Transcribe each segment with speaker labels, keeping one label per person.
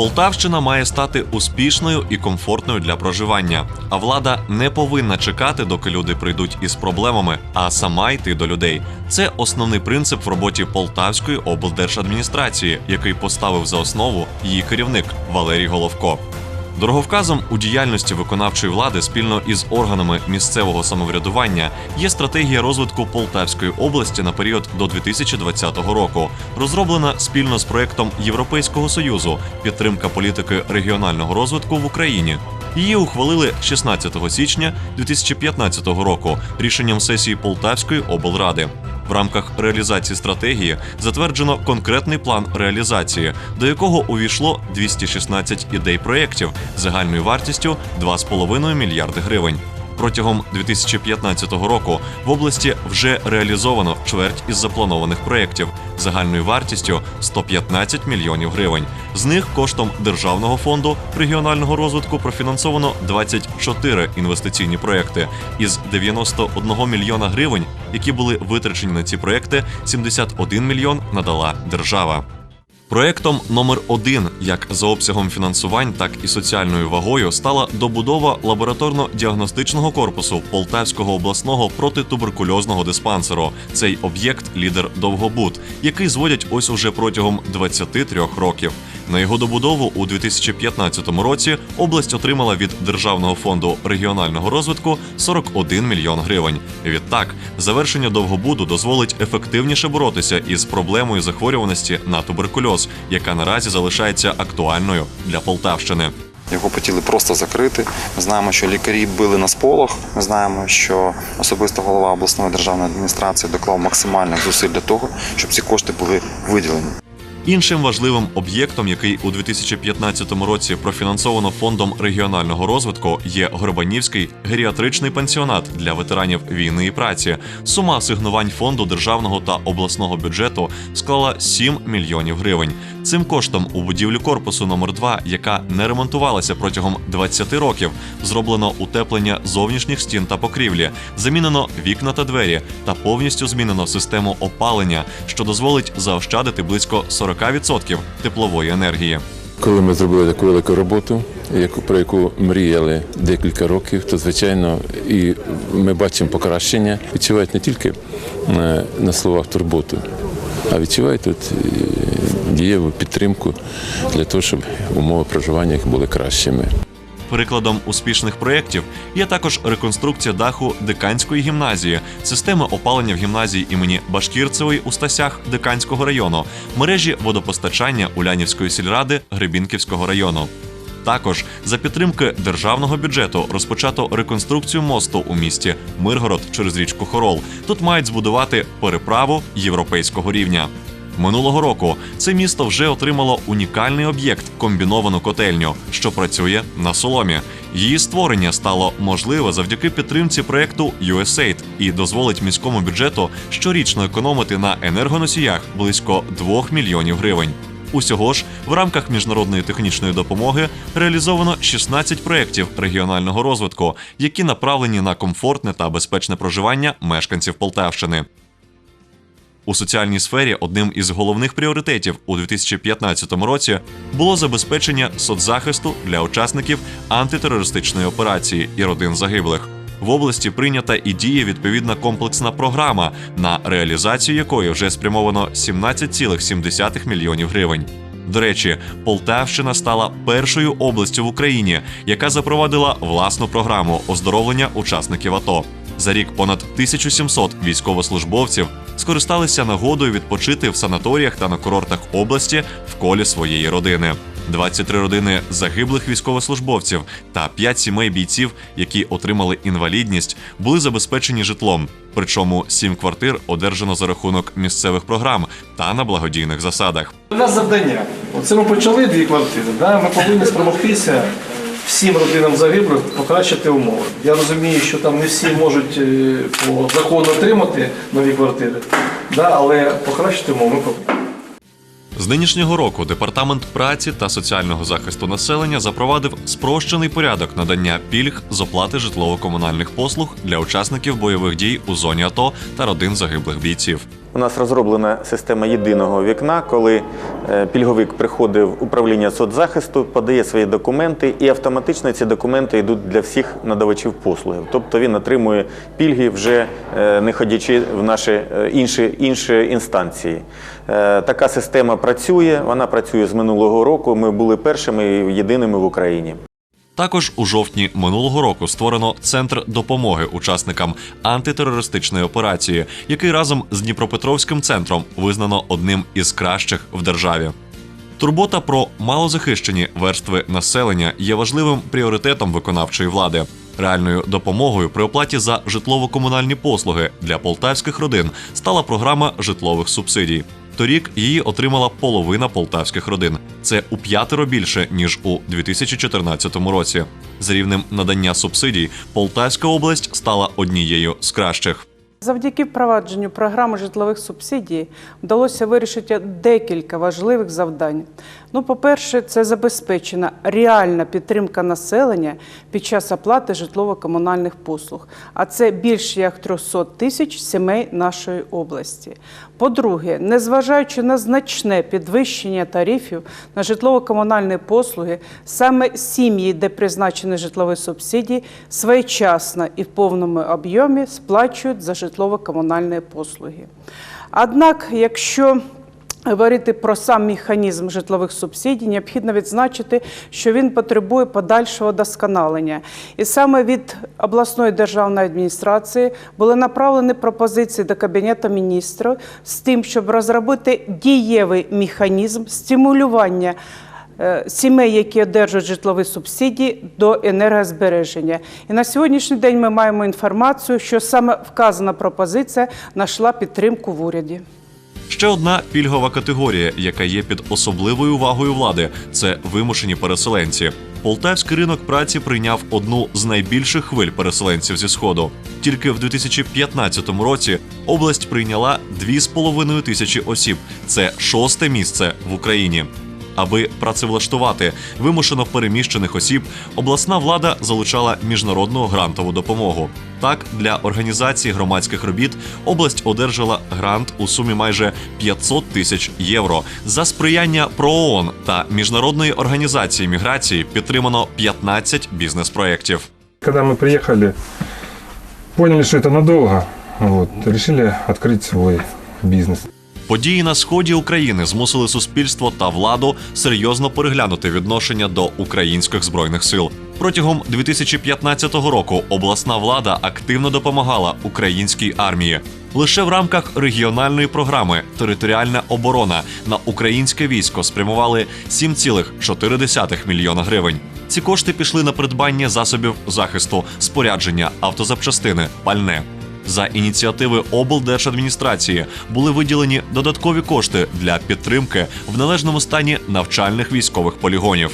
Speaker 1: Полтавщина має стати успішною і комфортною для проживання. А влада не повинна чекати, доки люди прийдуть із проблемами, а сама йти до людей. Це основний принцип в роботі Полтавської облдержадміністрації, який поставив за основу її керівник Валерій Головко. Дороговказом у діяльності виконавчої влади спільно із органами місцевого самоврядування є стратегія розвитку Полтавської області на період до 2020 року, розроблена спільно з проектом Європейського союзу підтримка політики регіонального розвитку в Україні. Її ухвалили 16 січня 2015 року рішенням сесії Полтавської облради. В рамках реалізації стратегії затверджено конкретний план реалізації, до якого увійшло 216 ідей проєктів загальною вартістю 2,5 мільярди гривень. Протягом 2015 року в області вже реалізовано чверть із запланованих проєктів загальною вартістю 115 мільйонів гривень. З них коштом Державного фонду регіонального розвитку профінансовано 24 інвестиційні проекти. Із 91 мільйона гривень, які були витрачені на ці проекти, 71 мільйон надала держава. Проектом номер один, як за обсягом фінансувань, так і соціальною вагою, стала добудова лабораторно-діагностичного корпусу Полтавського обласного протитуберкульозного диспансеру. Цей об'єкт лідер Довгобуд, який зводять ось уже протягом 23 років. На його добудову у 2015 році область отримала від Державного фонду регіонального розвитку 41 мільйон гривень. Відтак, завершення довгобуду дозволить ефективніше боротися із проблемою захворюваності на туберкульоз, яка наразі залишається актуальною для Полтавщини.
Speaker 2: Його хотіли просто закрити. Ми знаємо, що лікарі били на сполох. Ми знаємо, що особисто голова обласної державної адміністрації доклав максимальних зусиль для того, щоб ці кошти були виділені.
Speaker 1: Іншим важливим об'єктом, який у 2015 році профінансовано фондом регіонального розвитку, є Горбанівський геріатричний пансіонат для ветеранів війни і праці. Сума асигнувань фонду державного та обласного бюджету склала 7 мільйонів гривень. Цим коштом у будівлю корпусу номер 2 яка не ремонтувалася протягом 20 років, зроблено утеплення зовнішніх стін та покрівлі, замінено вікна та двері та повністю змінено систему опалення, що дозволить заощадити близько 40% теплової енергії.
Speaker 3: Коли ми зробили таку велику роботу, про яку мріяли декілька років, то звичайно і ми бачимо покращення. Відчувають не тільки е, на словах турботу, а відчувають тут дієву підтримку для того, щоб умови проживання були кращими.
Speaker 1: Прикладом успішних проєктів є також реконструкція даху Диканської гімназії, системи опалення в гімназії імені Башкірцевої у Стасях Диканського району, мережі водопостачання Улянівської сільради Гребінківського району. Також за підтримки державного бюджету розпочато реконструкцію мосту у місті Миргород через річку Хорол. Тут мають збудувати переправу європейського рівня. Минулого року це місто вже отримало унікальний об'єкт комбіновану котельню, що працює на соломі. Її створення стало можливе завдяки підтримці проекту USAID і дозволить міському бюджету щорічно економити на енергоносіях близько 2 мільйонів гривень. Усього ж в рамках міжнародної технічної допомоги реалізовано 16 проєктів регіонального розвитку, які направлені на комфортне та безпечне проживання мешканців Полтавщини. У соціальній сфері одним із головних пріоритетів у 2015 році було забезпечення соцзахисту для учасників антитерористичної операції і родин загиблих. В області прийнята і діє відповідна комплексна програма, на реалізацію якої вже спрямовано 17,7 мільйонів гривень. До речі, Полтавщина стала першою областю в Україні, яка запровадила власну програму оздоровлення учасників АТО. За рік понад 1700 військовослужбовців скористалися нагодою відпочити в санаторіях та на курортах області в колі своєї родини. 23 родини загиблих військовослужбовців та 5 сімей бійців, які отримали інвалідність, були забезпечені житлом. Причому 7 квартир одержано за рахунок місцевих програм та на благодійних засадах.
Speaker 4: У нас завдання. Оце ми почали дві квартири. Да? Ми повинні спромогтися всім родинам загиблих покращити умови. Я розумію, що там не всі можуть е, по закону отримати нові квартири, да? але покращити умови ми.
Speaker 1: З нинішнього року департамент праці та соціального захисту населення запровадив спрощений порядок надання пільг з оплати житлово-комунальних послуг для учасників бойових дій у зоні АТО та родин загиблих бійців.
Speaker 5: У нас розроблена система єдиного вікна, коли е, пільговик приходить в управління соцзахисту, подає свої документи, і автоматично ці документи йдуть для всіх надавачів послуги. Тобто він отримує пільги вже е, не ходячи в наші е, інші, інші інстанції. Така система працює, вона працює з минулого року. Ми були першими і єдиними в Україні.
Speaker 1: Також у жовтні минулого року створено центр допомоги учасникам антитерористичної операції, який разом з Дніпропетровським центром визнано одним із кращих в державі. Турбота про малозахищені верстви населення є важливим пріоритетом виконавчої влади. Реальною допомогою при оплаті за житлово-комунальні послуги для полтавських родин стала програма житлових субсидій. Торік її отримала половина полтавських родин. Це у п'ятеро більше ніж у 2014 році. З рівнем надання субсидій Полтавська область стала однією з кращих.
Speaker 6: Завдяки впровадженню програми житлових субсидій вдалося вирішити декілька важливих завдань. Ну, по-перше, це забезпечена реальна підтримка населення під час оплати житлово-комунальних послуг, а це більше як 300 тисяч сімей нашої області. По-друге, незважаючи на значне підвищення тарифів на житлово-комунальні послуги, саме сім'ї, де призначені житлові субсидії, своєчасно і в повному об'ємі сплачують за житлово-комунальні послуги. Однак, якщо Говорити про сам механізм житлових субсидій, необхідно відзначити, що він потребує подальшого досконалення. І саме від обласної державної адміністрації були направлені пропозиції до Кабінету міністрів з тим, щоб розробити дієвий механізм стимулювання е, сімей, які одержують житлові субсидії до енергозбереження. І на сьогоднішній день ми маємо інформацію, що саме вказана пропозиція знайшла підтримку в уряді.
Speaker 1: Ще одна пільгова категорія, яка є під особливою увагою влади, це вимушені переселенці. Полтавський ринок праці прийняв одну з найбільших хвиль переселенців зі сходу. Тільки в 2015 році область прийняла 2,5 тисячі осіб. Це шосте місце в Україні Аби працевлаштувати вимушено переміщених осіб, обласна влада залучала міжнародну грантову допомогу. Так, для організації громадських робіт область одержала грант у сумі майже 500 тисяч євро. За сприяння ПРООН та міжнародної організації міграції підтримано 15 бізнес-проєктів.
Speaker 7: Когда мы приехали, поняли, что это надолго, вот, решили открыть свой бизнес.
Speaker 1: Події на сході України змусили суспільство та владу серйозно переглянути відношення до українських збройних сил. Протягом 2015 року обласна влада активно допомагала українській армії. Лише в рамках регіональної програми Територіальна оборона на українське військо спрямували 7,4 мільйона гривень. Ці кошти пішли на придбання засобів захисту, спорядження, автозапчастини, пальне. За ініціативи облдержадміністрації були виділені додаткові кошти для підтримки в належному стані навчальних військових полігонів.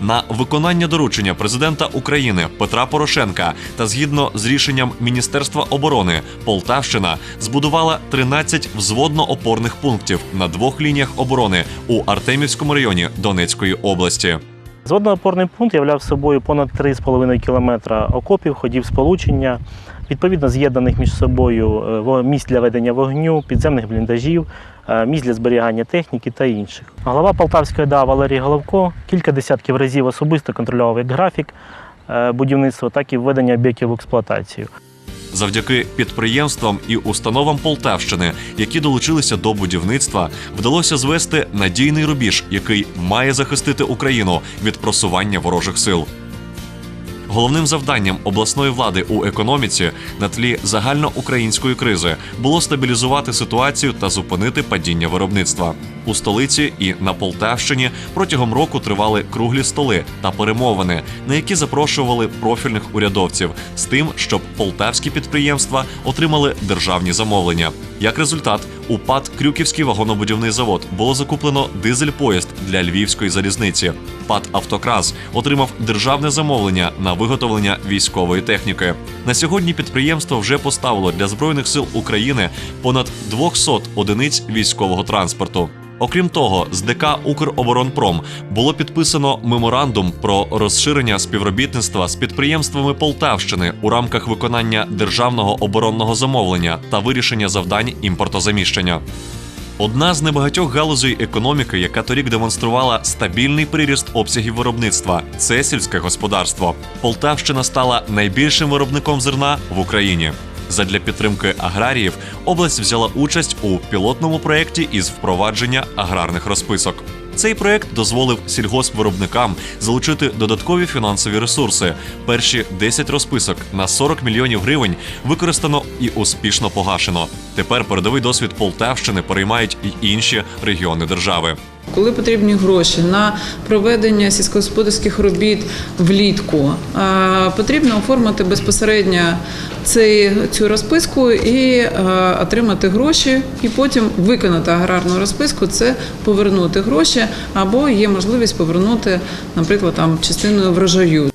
Speaker 1: На виконання доручення президента України Петра Порошенка та згідно з рішенням Міністерства оборони Полтавщина збудувала 13 взводно-опорних пунктів на двох лініях оборони у Артемівському районі Донецької області.
Speaker 8: Зводно-опорний пункт являв собою понад 3,5 кілометра окопів, ходів сполучення, відповідно з'єднаних між собою е, місць для ведення вогню, підземних бліндажів, е, місць для зберігання техніки та інших. Голова Полтавської ДА Валерій Головко кілька десятків разів особисто контролював як графік е, будівництва, так і введення об'єктів в експлуатацію.
Speaker 1: Завдяки підприємствам і установам Полтавщини, які долучилися до будівництва, вдалося звести надійний рубіж, який має захистити Україну від просування ворожих сил. Головним завданням обласної влади у економіці на тлі загальноукраїнської кризи було стабілізувати ситуацію та зупинити падіння виробництва. У столиці і на Полтавщині протягом року тривали круглі столи та перемовини, на які запрошували профільних урядовців з тим, щоб полтавські підприємства отримали державні замовлення. Як результат, у ПАД Крюківський вагонобудівний завод було закуплено дизель-поїзд для львівської залізниці. ПАД Автокрас отримав державне замовлення на виготовлення військової техніки. На сьогодні підприємство вже поставило для збройних сил України понад 200 одиниць військового транспорту. Окрім того, з ДК Укроборонпром було підписано меморандум про розширення співробітництва з підприємствами Полтавщини у рамках виконання державного оборонного замовлення та вирішення завдань імпортозаміщення. Одна з небагатьох галузей економіки, яка торік демонструвала стабільний приріст обсягів виробництва, це сільське господарство. Полтавщина стала найбільшим виробником зерна в Україні. Задля підтримки аграріїв область взяла участь у пілотному проєкті із впровадження аграрних розписок. Цей проєкт дозволив сільгоспвиробникам залучити додаткові фінансові ресурси. Перші 10 розписок на 40 мільйонів гривень використано і успішно погашено. Тепер передовий досвід Полтавщини переймають і інші регіони держави.
Speaker 9: Коли потрібні гроші на проведення сільськогосподарських робіт влітку, потрібно оформити безпосередньо цю розписку і отримати гроші, і потім виконати аграрну розписку це повернути гроші, або є можливість повернути, наприклад, там частиною врожаю.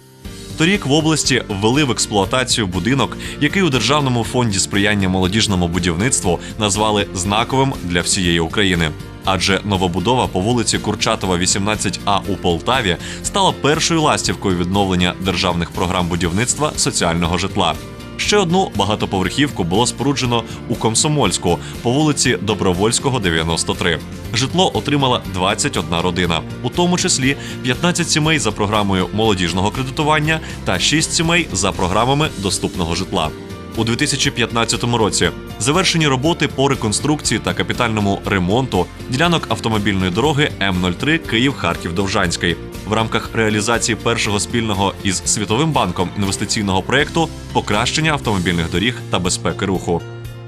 Speaker 1: Торік в області ввели в експлуатацію будинок, який у державному фонді сприяння молодіжному будівництву назвали знаковим для всієї України. Адже новобудова по вулиці Курчатова, 18А у Полтаві стала першою ластівкою відновлення державних програм будівництва соціального житла. Ще одну багатоповерхівку було споруджено у Комсомольську по вулиці Добровольського, 93. Житло отримала 21 родина, у тому числі 15 сімей за програмою молодіжного кредитування та 6 сімей за програмами доступного житла. У 2015 році завершені роботи по реконструкції та капітальному ремонту ділянок автомобільної дороги М03 Київ-Харків-Довжанський в рамках реалізації першого спільного із Світовим банком інвестиційного проєкту покращення автомобільних доріг та безпеки руху.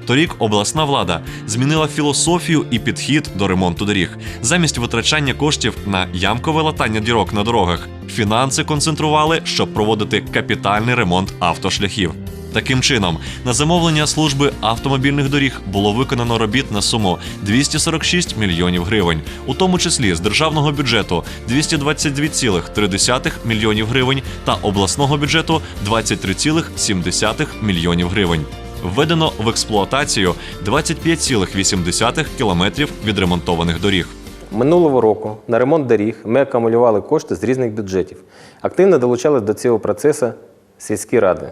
Speaker 1: Торік обласна влада змінила філософію і підхід до ремонту доріг. Замість витрачання коштів на ямкове латання дірок на дорогах, фінанси концентрували, щоб проводити капітальний ремонт автошляхів. Таким чином, на замовлення служби автомобільних доріг було виконано робіт на суму 246 мільйонів гривень, у тому числі з державного бюджету 222,3 мільйонів гривень та обласного бюджету 23,7 мільйонів гривень. Введено в експлуатацію 25,8 кілометрів відремонтованих доріг.
Speaker 10: Минулого року на ремонт доріг ми акумулювали кошти з різних бюджетів. Активно долучали до цього процесу сільські ради.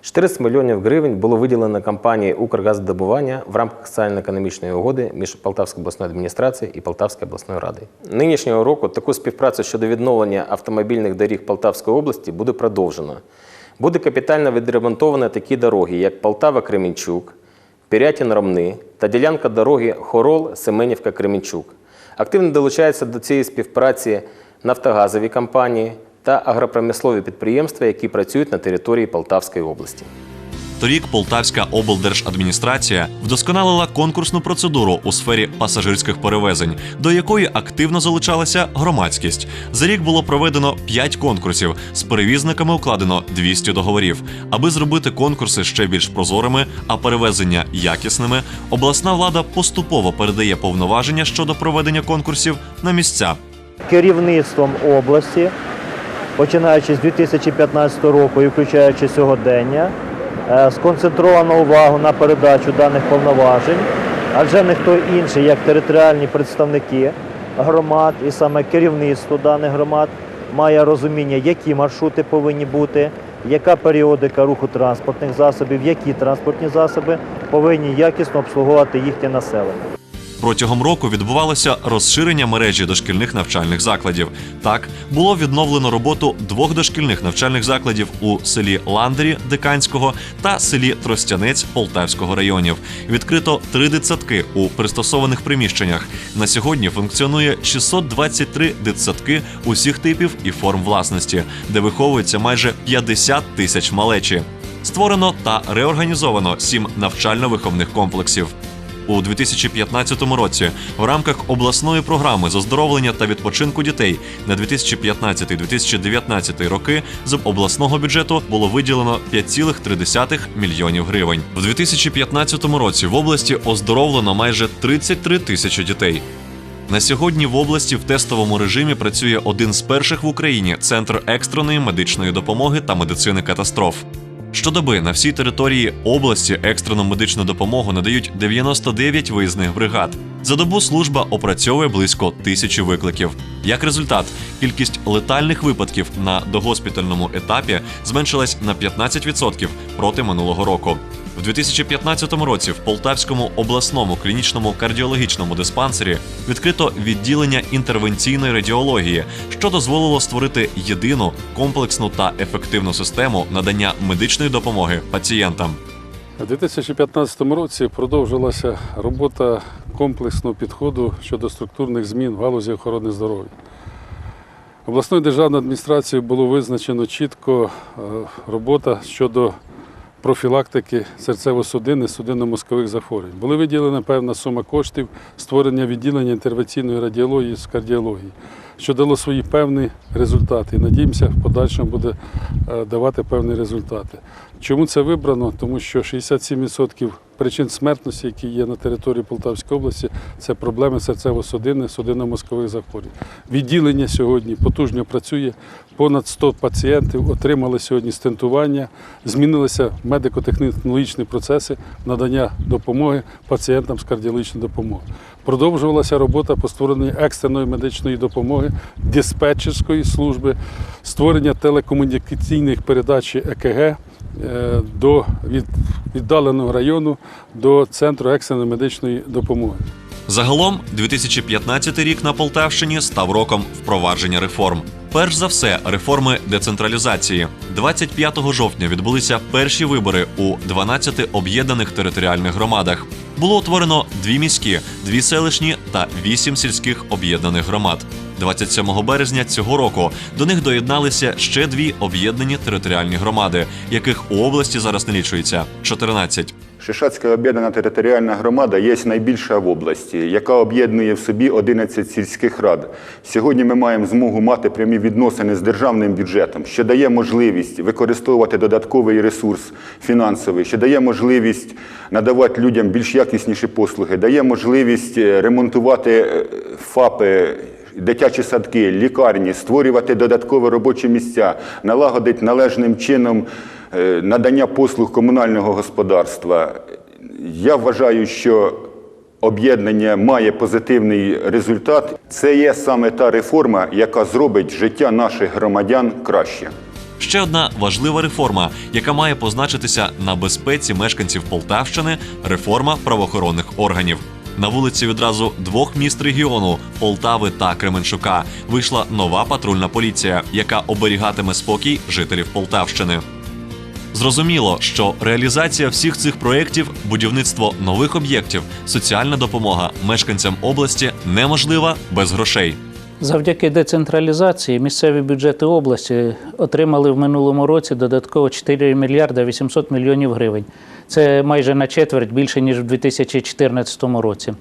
Speaker 10: 400 мільйонів гривень було виділено компанії «Укргаздобування» в рамках соціально-економічної угоди між Полтавською обласною адміністрацією і Полтавською обласною радою. Нинішнього року таку співпрацю щодо відновлення автомобільних доріг Полтавської області буде продовжено. Буде капітально відремонтовано такі дороги, як Полтава-Кремінчук, Пірятін-Ромни та ділянка дороги Хорол-Семенівка-Кремінчук. Активно долучаються до цієї співпраці нафтогазові компанії та агропромислові підприємства, які працюють на території Полтавської області.
Speaker 1: Торік Полтавська облдержадміністрація вдосконалила конкурсну процедуру у сфері пасажирських перевезень, до якої активно залучалася громадськість. За рік було проведено 5 конкурсів. З перевізниками укладено 200 договорів. Аби зробити конкурси ще більш прозорими, а перевезення якісними, обласна влада поступово передає повноваження щодо проведення конкурсів на місця.
Speaker 11: керівництвом області, починаючи з 2015 року і включаючи сьогодення, е, сконцентровано увагу на передачу даних повноважень, адже ніхто інший, як територіальні представники громад і саме керівництво даних громад має розуміння, які маршрути повинні бути, яка періодика руху транспортних засобів, які транспортні засоби повинні якісно обслуговувати їхнє населення.
Speaker 1: Протягом року відбувалося розширення мережі дошкільних навчальних закладів. Так було відновлено роботу двох дошкільних навчальних закладів у селі Ландері Диканського та селі Тростянець Полтавського районів. Відкрито три дитсадки у пристосованих приміщеннях. На сьогодні функціонує 623 дитсадки усіх типів і форм власності, де виховується майже 50 тисяч малечі. Створено та реорганізовано сім навчально-виховних комплексів. У 2015 році в рамках обласної програми з оздоровлення та відпочинку дітей на 2015-2019 роки з обласного бюджету було виділено 5,3 мільйонів гривень. В 2015 році в області оздоровлено майже 33 тисячі дітей. На сьогодні в області в тестовому режимі працює один з перших в Україні центр екстреної медичної допомоги та медицини катастроф. Щодоби на всій території області екстрену медичну допомогу надають 99 виїзних бригад. За добу служба опрацьовує близько тисячі викликів. Як результат, кількість летальних випадків на догоспітальному етапі зменшилась на 15% проти минулого року. В 2015 році в Полтавському обласному клінічному кардіологічному диспансері відкрито відділення інтервенційної радіології, що дозволило створити єдину комплексну та ефективну систему надання медичної допомоги пацієнтам.
Speaker 12: У 2015 році продовжилася робота комплексного підходу щодо структурних змін в галузі охорони здоров'я. Обласною державною адміністрацією було визначено чітко е, робота щодо профілактики серцево-судинних судинно-мозкових захворювань. Була виділена певна сума коштів створення відділення інтервенційної радіології з кардіології, що дало свої певні результати. І надіємося, в подальшому буде е, давати певні результати. Чому це вибрано? Тому що 67% причин смертності, які є на території Полтавської області, це проблеми серцево-судинних, судинно-мозкових захворювань. Відділення сьогодні потужно працює. Понад 100 пацієнтів отримали сьогодні стентування, змінилися медико-технологічні процеси надання допомоги пацієнтам з кардіологічної допомоги. Продовжувалася робота по створенню екстреної медичної допомоги, диспетчерської служби, створення телекомунікаційних передач ЕКГ до від- віддаленого району до центру екстреної медичної допомоги.
Speaker 1: Загалом, 2015 рік на Полтавщині став роком впровадження реформ. Перш за все, реформи децентралізації. 25 жовтня відбулися перші вибори у 12 об'єднаних територіальних громадах. Було утворено дві міські, дві селищні та вісім сільських об'єднаних громад. 27 березня цього року до них доєдналися ще дві об'єднані територіальні громади, яких у області зараз налічується 14.
Speaker 13: Шишацька об'єднана територіальна громада є найбільша в області, яка об'єднує в собі 11 сільських рад. Сьогодні ми маємо змогу мати прямі відносини з державним бюджетом, що дає можливість використовувати додатковий ресурс фінансовий, що дає можливість надавати людям більш якісніші послуги, дає можливість е, ремонтувати е, ФАПи. Дитячі садки, лікарні, створювати додаткові робочі місця, налагодити належним чином е, надання послуг комунального господарства. Я вважаю, що об'єднання має позитивний результат. Це є саме та реформа, яка зробить життя наших громадян краще.
Speaker 1: Ще одна важлива реформа, яка має позначитися на безпеці мешканців Полтавщини реформа правоохоронних органів. На вулиці відразу двох міст регіону Полтави та Кременчука вийшла нова патрульна поліція, яка оберігатиме спокій жителів Полтавщини. Зрозуміло, що реалізація всіх цих проєктів, будівництво нових об'єктів, соціальна допомога мешканцям області неможлива без грошей.
Speaker 14: Завдяки децентралізації місцеві бюджети області отримали в минулому році додатково 4 мільярда 800 мільйонів гривень. Це майже на четверть більше, ніж в 2014 році.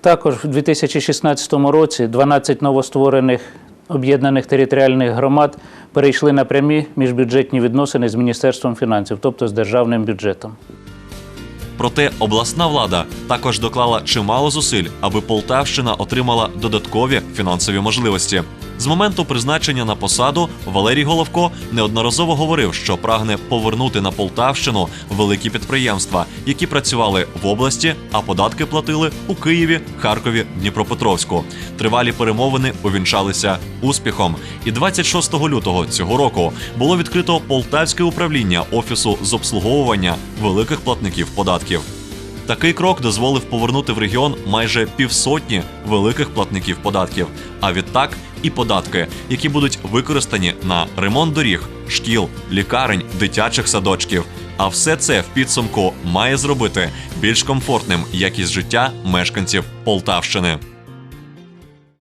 Speaker 14: Також в 2016 році 12 новостворених об'єднаних територіальних громад перейшли на прямі міжбюджетні відносини з Міністерством фінансів, тобто з державним бюджетом.
Speaker 1: Проте обласна влада також доклала чимало зусиль, аби Полтавщина отримала додаткові фінансові можливості. З моменту призначення на посаду Валерій Головко неодноразово говорив, що прагне повернути на Полтавщину великі підприємства, які працювали в області, а податки платили у Києві, Харкові, Дніпропетровську. Тривалі перемовини увінчалися успіхом. І 26 лютого цього року було відкрито полтавське управління офісу з обслуговування великих платників податків. Такий крок дозволив повернути в регіон майже півсотні великих платників податків, а відтак і податки, які будуть використані на ремонт доріг, шкіл, лікарень, дитячих садочків. А все це в підсумку має зробити більш комфортним якість життя мешканців Полтавщини.